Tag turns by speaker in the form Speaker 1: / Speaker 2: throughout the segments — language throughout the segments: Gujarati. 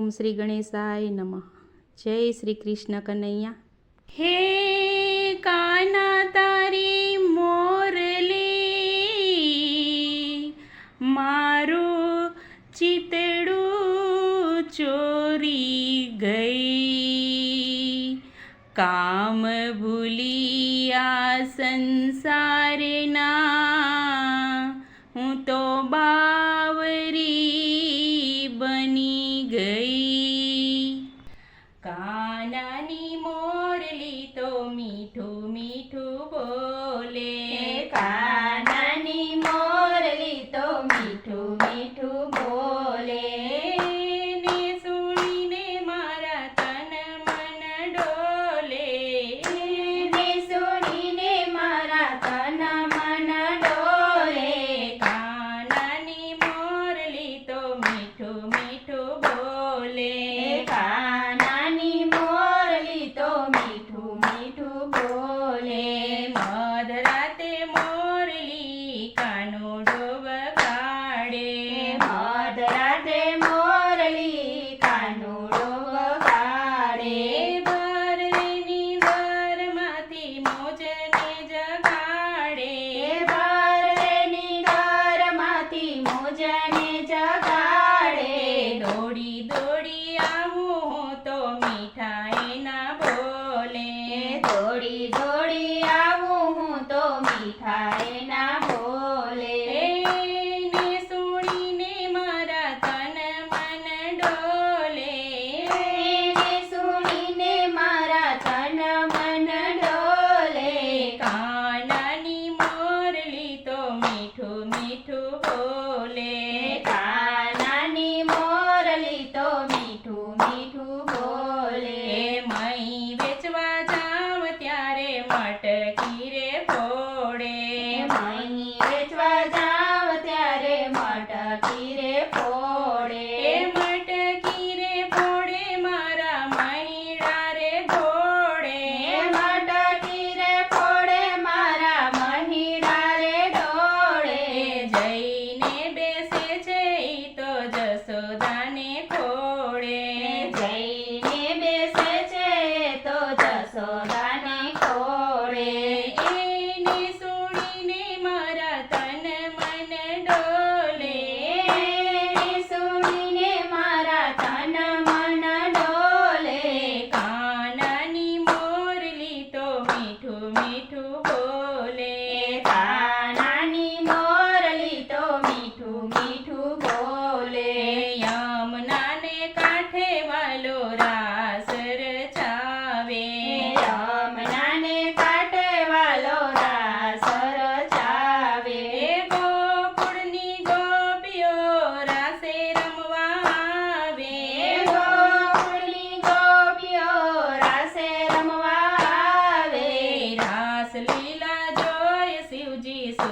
Speaker 1: ઓમ શ્રી ગણેશાય નમઃ. જય શ્રી કૃષ્ણ કનૈયા. હે કાના તારી મોરલી મારો ચિતડું ચોરી ગઈ. કામ ભૂલી સંસારના હું તો બાવરી બની ગઈ. tá.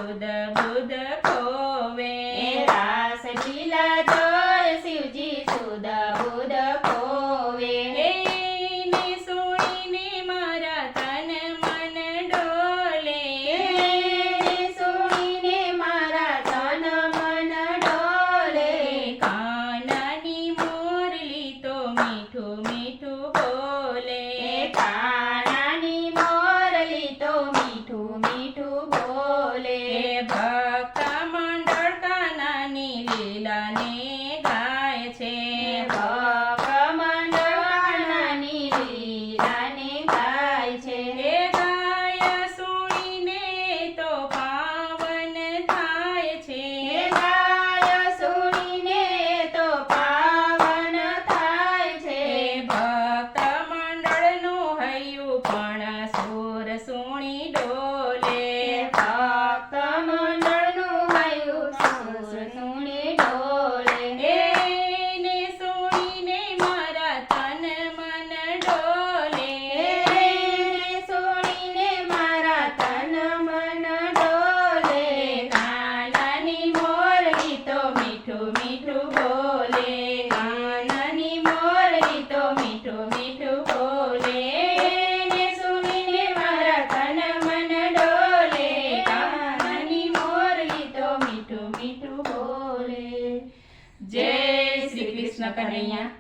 Speaker 1: buda buda બોલે. ભક્ત મંડળ કાનાની લીલાને ગાય છે. ભક્ત
Speaker 2: મંડળ
Speaker 1: કાનાની લીલા pandemia